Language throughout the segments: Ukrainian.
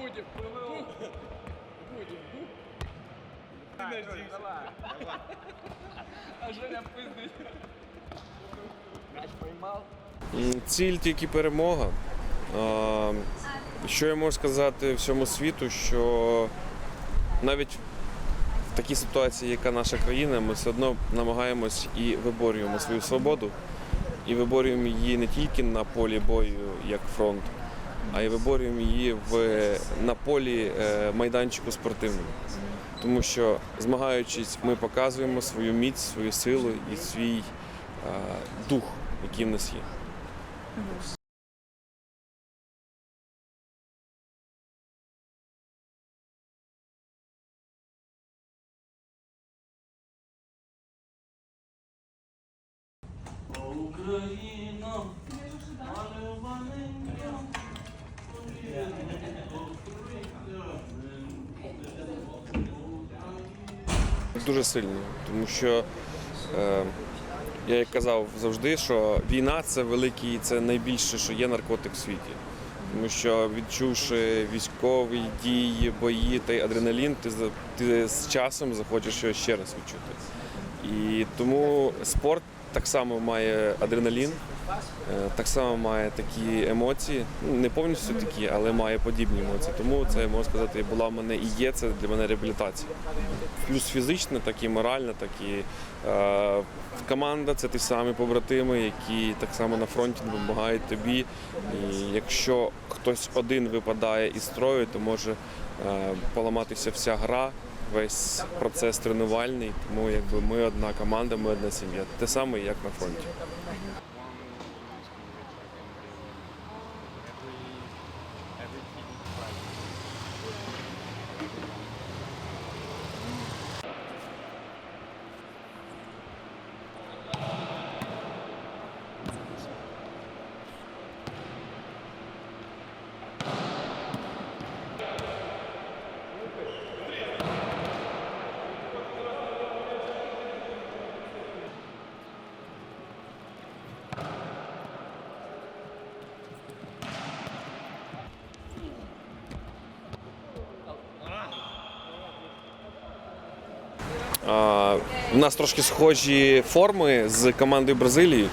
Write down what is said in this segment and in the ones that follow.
Будем. Будем. А Женя пиздить. Мяч поймал. Ціль тільки перемога. Що я можу сказати всьому світу, що навіть в такій ситуації, яка наша країна, ми все одно намагаємось і виборюємо свою свободу, і виборюємо її не тільки на полі бою як фронт, а й виборюємо її в, на полі е, майданчику спортивному. Тому що змагаючись, ми показуємо свою міць, свою силу і свій е, дух, який в нас є. Україна, Дуже сильно, тому що е, я як казав завжди, що війна це великий, це найбільше, що є наркотик в світі. Тому що відчувши військові дії, бої та й адреналін, ти, ти з часом захочеш його ще раз відчути. І тому спорт так само має адреналін, так само має такі емоції, ну, не повністю такі, але має подібні емоції. Тому це можна сказати, була в мене і є це для мене реабілітація. Плюс фізична, так і моральна, так і е, команда це ті самі побратими, які так само на фронті допомагають тобі. І якщо хтось один випадає із строю, то може е, поламатися вся гра, весь процес тренувальний. Тому якби ми одна команда, ми одна сім'я. Те саме, як на фронті. У нас трошки схожі форми з командою Бразилії.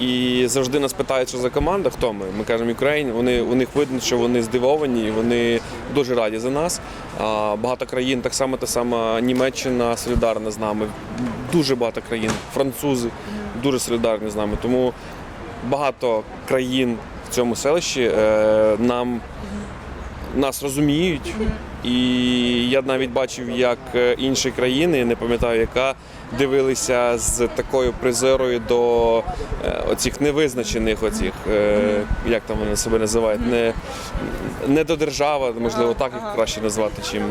І завжди нас питають, що за команда, хто ми. Ми кажемо Україн. Вони у них видно, що вони здивовані, і вони дуже раді за нас. А, багато країн, так само та сама Німеччина солідарна з нами. Дуже багато країн, французи дуже солідарні з нами. Тому багато країн в цьому селищі е, нам нас розуміють. І я навіть бачив, як е, інші країни, не пам'ятаю, яка дивилися з такою призерою до е, оцих невизначених, оцих, е, як там вони себе називають, не, не до держави, можливо, так їх краще назвати, чим